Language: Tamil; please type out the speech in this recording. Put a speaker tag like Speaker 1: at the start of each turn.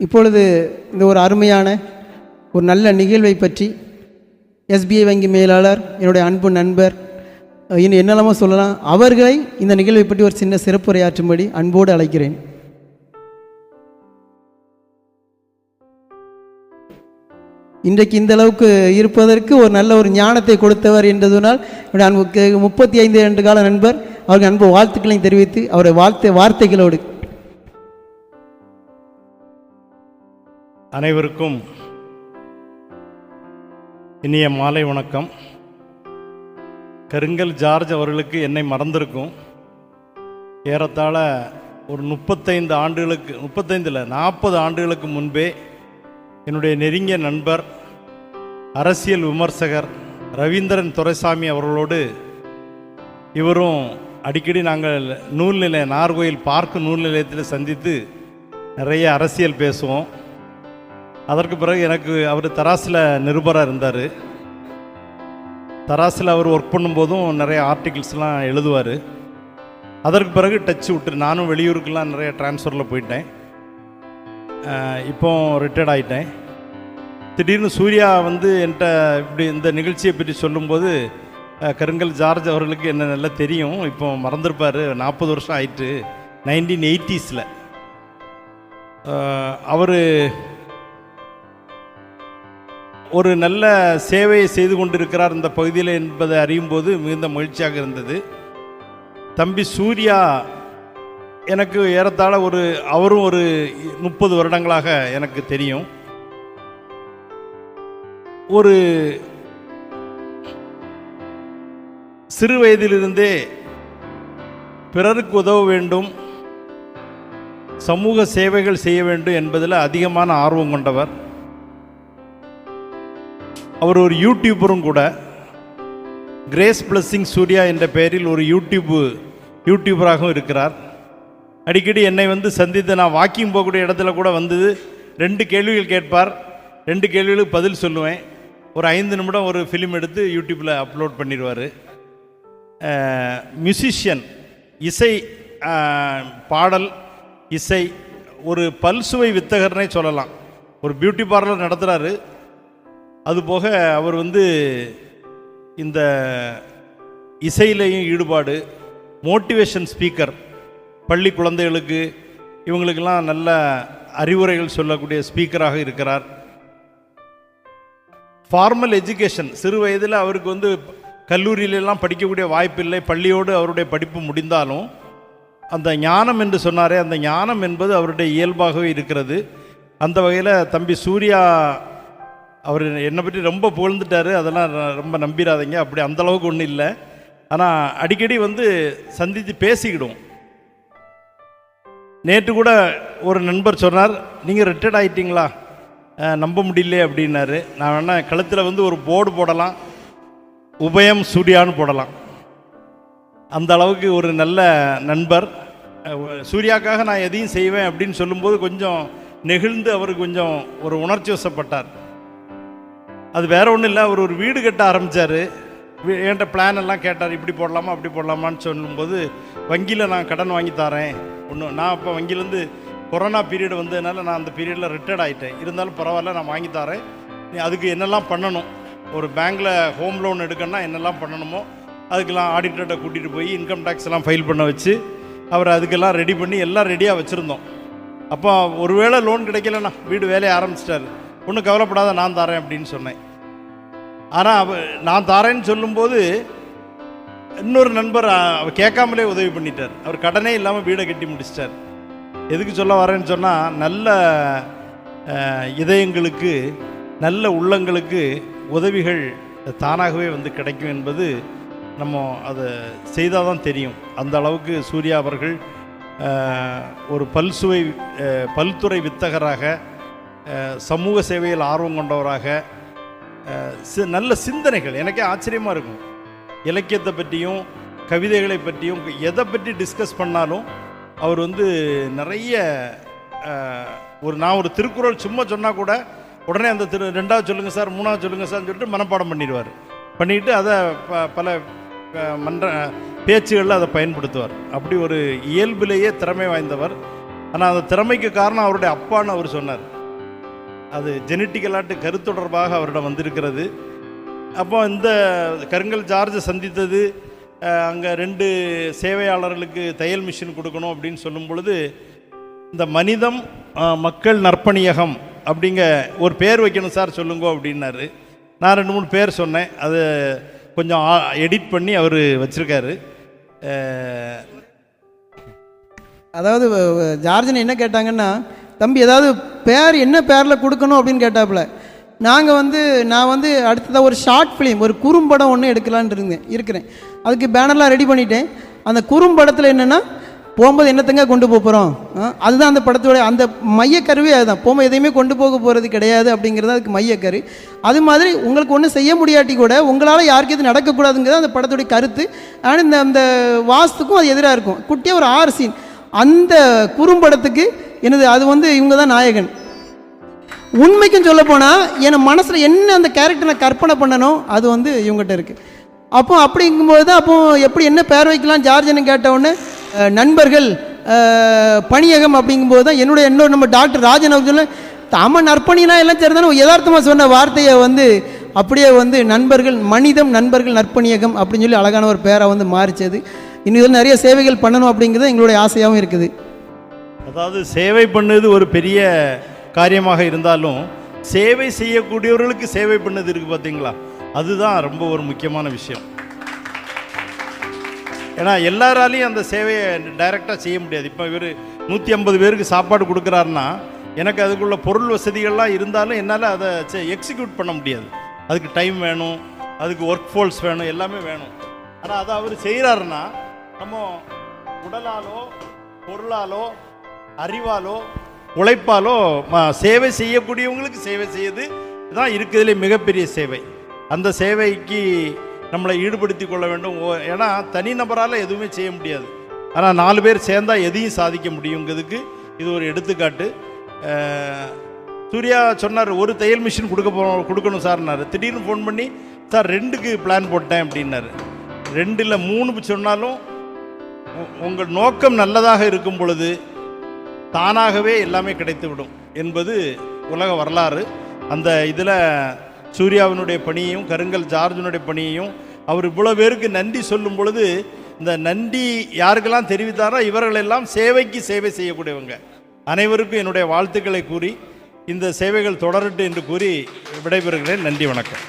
Speaker 1: இப்பொழுது இந்த ஒரு அருமையான ஒரு நல்ல நிகழ்வை பற்றி எஸ்பிஐ வங்கி மேலாளர் என்னுடைய அன்பு நண்பர் இன்னும் என்னெல்லாமோ சொல்லலாம். அவர்களை இந்த நிகழ்வை பற்றி ஒரு சின்ன சிறப்புரையாற்றும்படி அன்போடு அழைக்கிறேன். இன்றைக்கு இந்த அளவுக்கு இருப்பதற்கு ஒரு நல்ல ஒரு ஞானத்தை கொடுத்தவர் என்றதுனால் என்னுடைய அன்பு முப்பத்தி ஐந்து ஆண்டு கால நண்பர் அவருக்கு அன்பு வாழ்த்துக்களையும் தெரிவித்து அவரை வாழ்த்தை வார்த்தைகளோடு
Speaker 2: அனைவருக்கும் இனிய மாலை வணக்கம். கருங்கல் ஜார்ஜ் அவர்களுக்கு என்னை மறந்திருக்கும். ஏறத்தாழ ஒரு முப்பத்தைந்து ஆண்டுகளுக்கு முப்பத்தைந்தில் நாற்பது ஆண்டுகளுக்கு முன்பே என்னுடைய நெருங்கிய நண்பர் அரசியல் விமர்சகர் ரவீந்திரன் துரைசாமி அவர்களோடு இவரும் அடிக்கடி நாங்கள் நூல் நிலைய நார்கோயில் பார்க்கு நூல் நிலையத்தில் சந்தித்து நிறைய அரசியல் பேசுவோம். அதற்கு பிறகு எனக்கு அவர் தராசில் நிருபராக இருந்தார். தராசில் அவர் ஒர்க் பண்ணும்போதும் நிறைய ஆர்டிகிள்ஸ்லாம் எழுதுவார். அதற்கு பிறகு டச் விட்டு நானும் வெளியூருக்கெல்லாம் நிறைய ட்ரான்ஸ்ஃபரில் போயிட்டேன். இப்போ ரிட்டையர்ட் ஆகிட்டேன் திடீர்னு சூர்யா வந்து என்கிட்ட இப்படி இந்த நிகழ்ச்சியை பற்றி சொல்லும்போது கருங்கல் ஜார்ஜ் அவர்களுக்கு என்ன நல்லா தெரியும். இப்போ மறந்துருப்பார். நாற்பது வருஷம் ஆயிட்டு நைன்டீன் எயிட்டிஸில் அவர் ஒரு நல்ல சேவையை செய்து கொண்டிருக்கிறார் இந்த பகுதியில் என்பதை அறியும் போது மிகுந்த மகிழ்ச்சியாக இருந்தது. தம்பி சூர்யா எனக்கு ஏறத்தாழ ஒரு அவரும் ஒரு முப்பது வருடங்களாக எனக்கு தெரியும். ஒரு சிறு வயதிலிருந்தே பிறருக்கு உதவ வேண்டும் சமூக சேவைகள் செய்ய வேண்டும் என்பதில் அதிகமான ஆர்வம் கொண்டவர். அவர் ஒரு யூடியூபரும் கூட. கிரேஸ் பிளஸ்ஸிங் சூர்யா என்ற பெயரில் ஒரு யூடியூப் யூடியூபராகவும் இருக்கிறார். அடிக்கடி என்னை வந்து சந்தித்து நான் வாக்கிங் போகக்கூடிய இடத்துல கூட வந்தது ரெண்டு கேள்விகள் கேட்பார். ரெண்டு கேள்விகளுக்கு பதில் சொல்லுவேன். ஒரு ஐந்து நிமிடம் ஒரு ஃபிலிம் எடுத்து யூடியூப்பில் அப்லோட் பண்ணிடுவார். மியூசிஷியன் இசை பாடல் இசை ஒரு பல்சுவை வித்தகர்னே சொல்லலாம். ஒரு பியூட்டி பார்லர் நடத்துகிறாரு அதுபோக அவர் வந்து இந்த இசையிலையும் ஈடுபாடு மோட்டிவேஷன் ஸ்பீக்கர் பள்ளி குழந்தைகளுக்கு இவங்களுக்கெல்லாம் நல்ல அறிவுரைகள் சொல்லக்கூடிய ஸ்பீக்கராக இருக்கிறார். ஃபார்மல் எஜுகேஷன் சிறு வயதில் அவருக்கு வந்து கல்லூரியிலெல்லாம் படிக்கக்கூடிய வாய்ப்பில்லை. பள்ளியோடு அவருடைய படிப்பு முடிந்தாலும் அந்த ஞானம் என்று சொன்னாரே அந்த ஞானம் என்பது அவருடைய இயல்பாகவே இருக்கிறது. அந்த வகையில் தம்பி சூர்யா அவர் என்னை பற்றி ரொம்ப புகழ்ந்துட்டாரு. அதெல்லாம் ரொம்ப நம்பிடாதீங்க அப்படி அந்த அளவுக்கு ஒன்றும் இல்லை. ஆனால் அடிக்கடி வந்து சந்தித்து பேசிக்கிடுவோம். நேற்று கூட ஒரு நண்பர் சொன்னார் நீங்கள் ரிட்டையர்ட் ஆகிட்டீங்களா நம்ப முடியல அப்படின்னாரு. நான் வேணால் கழுத்தில் வந்து ஒரு போர்டு போடலாம். உபயம் சூர்யான்னு போடலாம். அந்த அளவுக்கு ஒரு நல்ல நண்பர். சூர்யாக்காக நான் எதையும் செய்வேன் அப்படின்னு சொல்லும்போது கொஞ்சம் நெகிழ்ந்து அவர் கொஞ்சம் ஒரு உணர்ச்சி வசப்பட்டார். அது வேற ஒன்றும் இல்லை அவர் ஒரு வீடு கட்ட ஆரம்பித்தார் என்கிட்ட பிளான் எல்லாம் கேட்டார் இப்படி போடலாமா அப்படி போடலாமான்னு சொல்லும்போது வங்கியில் நான் கடன் வாங்கி தரேன். ஒன்று நான் அப்போ வங்கியிலேருந்து கொரோனா பீரியட் வந்ததுனால நான் அந்த பீரியடில் ரிட்டையர்ட் ஆகிட்டேன் இருந்தாலும் பரவாயில்ல நான் வாங்கி தரேன். நீ அதுக்கு என்னெல்லாம் பண்ணணும்? ஒரு பேங்க்கில் ஹோம் லோன் எடுக்கணும்னா என்னெல்லாம் பண்ணணுமோ அதுக்கெல்லாம் ஆடிட்டர்கிட்ட கூட்டிகிட்டு போய் இன்கம் டேக்ஸ் எல்லாம் ஃபைல் பண்ண வச்சு அவர் அதுக்கெல்லாம் ரெடி பண்ணி எல்லாம் ரெடியாக வச்சுருந்தோம். அப்போ ஒருவேளை லோன் கிடைக்கலண்ணா வீடு வேலையை ஆரம்பிச்சிட்டாரு. ஒன்றும் கவலைப்படாத நான் தரேன் அப்படின்னு சொன்னேன். ஆனால் அவ நான் தரேன்னு சொல்லும்போது இன்னொரு நண்பர் அவர் கேட்காமலே உதவி பண்ணிட்டார். அவர் கடனே இல்லாமல் வீடை கட்டி முடிச்சிட்டார். எதுக்கு சொல்ல வரேன்னு சொன்னால் நல்ல இதயங்களுக்கு நல்ல உள்ளங்களுக்கு உதவிகள் தானாகவே வந்து கிடைக்கும் என்பது நம்ம அதை செய்தால் தான் தெரியும். அந்த அளவுக்கு சூர்யா அவர்கள் ஒரு பல்சுவை பல்துறை வித்தகராக சமூக சேவையில் ஆர்வம் கொண்டவராக சி- நல்ல சிந்தனைகள் எனக்கே ஆச்சரியமாக இருக்கும். இலக்கியத்தை பற்றியும் கவிதைகளை பற்றியும் எதை பற்றி டிஸ்கஸ் பண்ணாலும் அவர் வந்து நிறைய ஒரு நான் ஒரு திருக்குறள் சும்மா சொன்னால் கூட உடனே அந்த திரு ரெண்டாவது சொல்லுங்கள் சார் மூணாவது சொல்லுங்கள் சார்னு சொல்லிட்டு மனப்பாடம் பண்ணிடுவார். பண்ணிட்டு அதை ப பல மன்ற பேச்சுகளில் அதை பயன்படுத்துவார். அப்படி ஒரு இயல்பிலேயே திறமை வாய்ந்தவர். ஆனால் அந்த திறமைக்கு காரணம் அவருடைய அப்பான்னு அவர் சொன்னார். அது ஜெனட்டிக்கலாட்டு கருத்தொடர்பாக அவரிடம் வந்திருக்கிறது. அப்போ இந்த கருங்கல் ஜார்ஜை சந்தித்தது அங்கே ரெண்டு சேவையாளர்களுக்கு தையல் மிஷின் கொடுக்கணும் அப்படின்னு சொல்லும் பொழுது இந்த மனிதம் மக்கள் நற்பணியகம் அப்படிங்க ஒரு பேர் வைக்கணும் சார் சொல்லுங்க அப்படின்னாரு. நான் ரெண்டு மூணு பேர் சொன்னேன். அது கொஞ்சம் எடிட் பண்ணி அவர் வச்சுருக்காரு.
Speaker 1: அதாவது ஜார்ஜன் என்ன கேட்டாங்கன்னா தம்பி ஏதாவது பேர் என்ன பேரில் கொடுக்கணும் அப்படின்னு கேட்டாப்புல. நாங்கள் வந்து நான் வந்து அடுத்ததாக ஒரு ஷார்ட் ஃபிலிம் ஒரு குறும்படம் ஒன்று எடுக்கலான்னு இருந்தேன் இருக்கிறேன். அதுக்கு பேனர்லாம் ரெடி பண்ணிட்டேன். அந்த குறும்படத்தில் என்னென்னா போகும்போது என்னத்தங்க கொண்டு போக போகிறோம் அதுதான் அந்த படத்தோட அந்த மையக்கருவே அதுதான். போகும்போது எதையுமே கொண்டு போக போகிறது கிடையாது அப்படிங்கிறது அதுக்கு மையக்கரு. அது மாதிரி உங்களுக்கு ஒன்றும் செய்ய முடியாட்டி கூட உங்களால் யாருக்கு எது நடக்கக்கூடாதுங்கிறது அந்த படத்துடைய கருத்து. ஆனால் இந்த அந்த வாஸ்துக்கும் அது எதிராக இருக்கும். குட்டியாக ஒரு ஆறு சீன் அந்த குறும்படத்துக்கு எனது அது வந்து இவங்க தான் நாயகன். உண்மைக்கும் சொல்ல போனால் என் மனசில் என்ன அந்த கேரக்டர் நான் கற்பனை பண்ணனோ அது வந்து இவங்ககிட்ட இருக்குது அப்போ அப்படிங்கும்போது தான் அப்போ எப்படி என்ன பேர் வைக்கலாம் ஜார்ஜன்னு கேட்டவுடனே நண்பர்கள் பணியகம் அப்படிங்கும்போது தான் என்னுடைய இன்னொரு நம்ம டாக்டர் ராஜன் அவர் சொல்ல தாம நற்பணிலாம் எல்லாம் சரிதானே? யதார்த்தமாக சொன்ன வார்த்தையை வந்து அப்படியே வந்து நண்பர்கள் மனிதம் நண்பர்கள் நற்பணியகம் அப்படின்னு சொல்லி அழகான ஒரு பேராக வந்து மாறிச்சது. இன்னும் நிறைய சேவைகள் பண்ணணும் அப்படிங்கிறது எங்களுடைய ஆசையாகவும் இருக்குது.
Speaker 2: அதாவது சேவை பண்ணது ஒரு பெரிய காரியமாக இருந்தாலும் சேவை செய்யக்கூடியவர்களுக்கு சேவை பண்ணது இருக்குது பார்த்தீங்களா அதுதான் ரொம்ப ஒரு முக்கியமான விஷயம். ஏன்னா எல்லாராலையும் அந்த சேவையை டைரெக்டாக செய்ய முடியாது. இப்போ இவர் நூற்றி ஐம்பது பேருக்கு சாப்பாடு கொடுக்குறாருன்னா எனக்கு அதுக்குள்ள பொருள் வசதிகள்லாம் இருந்தாலும் என்னால் அதை எக்ஸிக்யூட் பண்ண முடியாது. அதுக்கு டைம் வேணும் அதுக்கு ஒர்க் ஃபோர்ஸ் வேணும் எல்லாமே வேணும். ஆனால் அதை அவர் செய்கிறாருன்னா நம்ம உடலாலோ பொருளாலோ அறிவாலோ உழைப்பாலோ சேவை செய்யக்கூடியவங்களுக்கு சேவை செய்யுது. தான் இருக்கிறதுலே மிகப்பெரிய சேவை. அந்த சேவைக்கு நம்மளை ஈடுபடுத்தி கொள்ள வேண்டும். ஓ- ஏன்னா தனிநபரால் எதுவுமே செய்ய முடியாது. ஆனால் நாலு பேர் சேர்ந்தால் எதையும் சாதிக்க முடியுங்கிறதுக்கு இது ஒரு எடுத்துக்காட்டு. சூர்யா சொன்னார் ஒரு தையல் மிஷின் கொடுக்க போ கொடுக்கணும் சார்னாரு திடீர்னு ஃபோன் பண்ணி சார் ரெண்டுக்கு பிளான் போட்டேன் அப்படின்னாரு. ரெண்டில் மூணு சொன்னாலும் உங்கள் நோக்கம் நல்லதாக இருக்கும் பொழுது தானாகவே எல்லாமே கிடைத்துவிடும் என்பது உலக வரலாறு. அந்த இதில் சூர்யாவினுடைய பணியையும் கருங்கல் ஜார்ஜனுடைய பணியையும் அவர் இவ்வளோ பேருக்கு நன்றி சொல்லும் பொழுது இந்த நன்றி யாருக்கெல்லாம் தெரிவித்தாரோ இவர்களெல்லாம் சேவைக்கு சேவை செய்யக்கூடியவங்க. அனைவருக்கும் என்னுடைய வாழ்த்துக்களை கூறி இந்த சேவைகள் தொடரட்டு என்று கூறி விடைபெறுகிறேன். நன்றி வணக்கம்.